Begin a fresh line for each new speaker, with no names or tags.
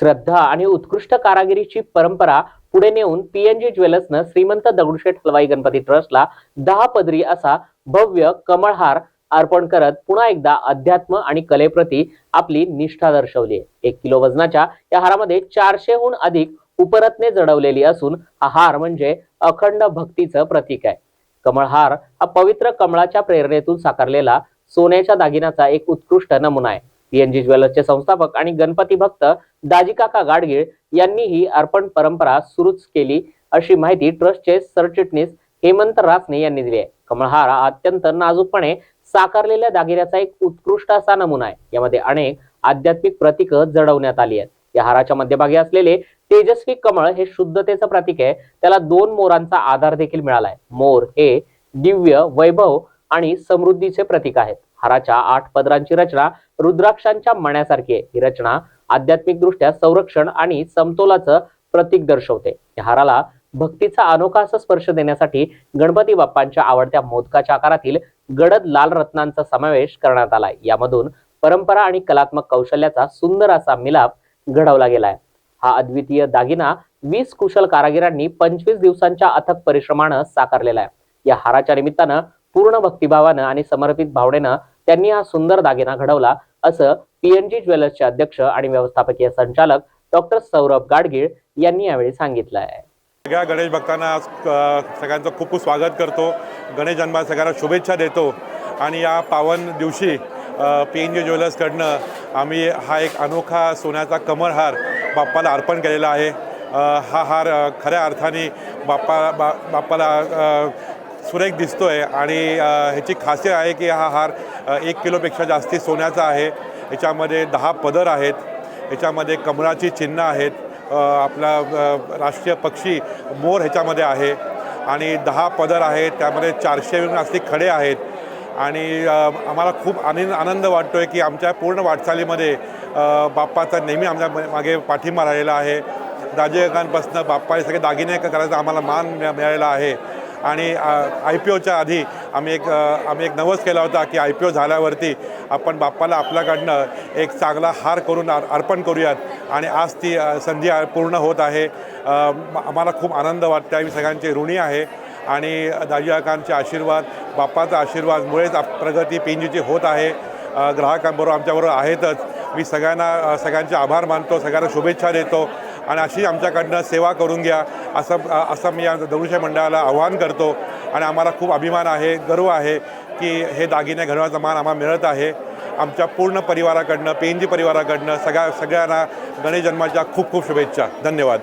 श्रद्धा आणि उत्कृष्ट कारागिरीची परंपरा पुढे नेऊन पीएनजी ज्वेलर्सनं श्रीमंत दगडूशेठ हलवाई गणपती ट्रस्टला दहा पदरी असा भव्य कमळहार अर्पण करत पुन्हा एकदा अध्यात्म आणि कलेप्रती आपली निष्ठा दर्शवली आहे. एक किलो वजनाच्या या हारामध्ये चारशेहून अधिक उपरत्ने जडवलेली असून हा हार म्हणजे अखंड भक्तीचं प्रतीक आहे. कमळहार हा पवित्र कमळाच्या प्रेरणेतून साकारलेला सोन्याच्या दागिन्याचा एक उत्कृष्ट नमुना आहे. पीएनजी ज्वेलर्सचे संस्थापक आणि गणपती भक्त दाजीकाका गाडगीळ यांनी ही अर्पण परंपरा सुरूच केली अशी माहिती ट्रस्टचे सरचिटणीस हेमंत रासने यांनी दिली आहे. कमळहार हा अत्यंत नाजूकपणे साकारलेल्या दागिन्याचा एक उत्कृष्ट असा नमुना आहे. यामध्ये अनेक आध्यात्मिक प्रतीकं जडवण्यात आली आहेत. या हाराच्या मध्यभागी असलेले तेजस्वी कमळ हे शुद्धतेचं प्रतीक आहे. त्याला दोन मोरांचा आधार देखील मिळाला आहे. मोर हे दिव्य वैभव आणि समृद्धीचे प्रतीक आहेत. हाराच्या आठ पदरांची रचना रुद्राक्षांच्या मण्यासारखी आहे. ही रचना आध्यात्मिक दृष्ट्या संरक्षण आणि समतोलाचं प्रतीक दर्शवते. या हाराला भक्तीचा अनोखा असा स्पर्श देण्यासाठी गणपती बाप्पांच्या आवडत्या मोदकाच्या आकारातील गडद लाल रत्नांचा समावेश करण्यात आलाय. यामधून परंपरा आणि कलात्मक कौशल्याचा सुंदर असा मिलाप घडवला गेलाय. हा अद्वितीय दागिना वीस कुशल कारागिरांनी पंचवीस दिवसांच्या अथक परिश्रमानं साकारलेला आहे. या हाराच्या निमित्तानं पूर्ण भक्तिभावानं आणि समर्पित भावनेनं त्यांनी हा सुंदर दागिना घडवला असं पीएनजी ज्वेलर्सचे अध्यक्ष आणि व्यवस्थापकीय संचालक डॉक्टर सौरभ गाडगीळ यांनी यावेळी सांगितलं आहे
सगळ्या गणेश भक्तांना आज, सगळ्यांचं खूप खूप स्वागत करतो. गणेश जन्मात सगळ्यांना शुभेच्छा देतो. आणि या पावन दिवशी पी एन जी ज्वेलर्सकडनं आम्ही हा एक अनोखा सोन्याचा कमरहार बाप्पाला अर्पण केलेला आहे. हा हार खऱ्या अर्थाने बाप्पा बा बाप्पाला सुरेख दिसतो आहे आणि ह्याची खासियत आहे की हा हार एक किलोपेक्षा जास्ती सोन्याचा आहे. याच्यामध्ये दहा पदर आहेत. याच्यामध्ये कमळाची चिन्ह आहेत. आपला राष्ट्रीय पक्षी मोर ह्याच्यामध्ये आहे. आणि दहा पदर आहेत. त्यामध्ये चारशे जास्ती खडे आहेत. आणि आम्हाला खूप आनंद आनंद वाटतो आहे की आमच्या पूर्ण वाटचालीमध्ये बाप्पाचा नेहमी आमच्या मागे पाठिंबा राहिलेला आहे. राजयोगांपासून बाप्पा सगळे दागिने करायचा आम्हाला मान मिळालेला आहे. आणि आय पी ओच्या आधी आम्ही एक आम्ही एक नवस केला होता की आय पी ओ झाल्यावरती आपण बाप्पाला आपल्याकडनं एक चांगला हार करून अर- अर्पण करूयात. आणि आज ती संधी पूर्ण होत आहे. आम्हाला खूप आनंद वाटते आम्ही सगळ्यांचे ऋणी आहे. आणि दाजीकांचे आशीर्वाद बाप्पाचा आशीर्वादमुळेच प्रगती पेंजीची होत आहे. ग्राहकांबरोबर आमच्याबरोबर आहेतच. मी सगळ्यांना सगळ्यांचे आभार मानतो. सगळ्यांना शुभेच्छा देतो. आणि अशी आमच्याकडनं सेवा करून घ्या असं असं मी या दगडूशेठ मंडळाला आव्हान करतो. आणि आम्हाला खूप अभिमान आहे गर्व आहे की हे दागिने घडवण्याचा मान आम्हाला मिळत आहे. आमच्या पूर्ण परिवाराकडनं पेंजी परिवाराकडनं सगळ्या सगळ्यांना गणेश जन्माच्या खूप खूप शुभेच्छा. धन्यवाद.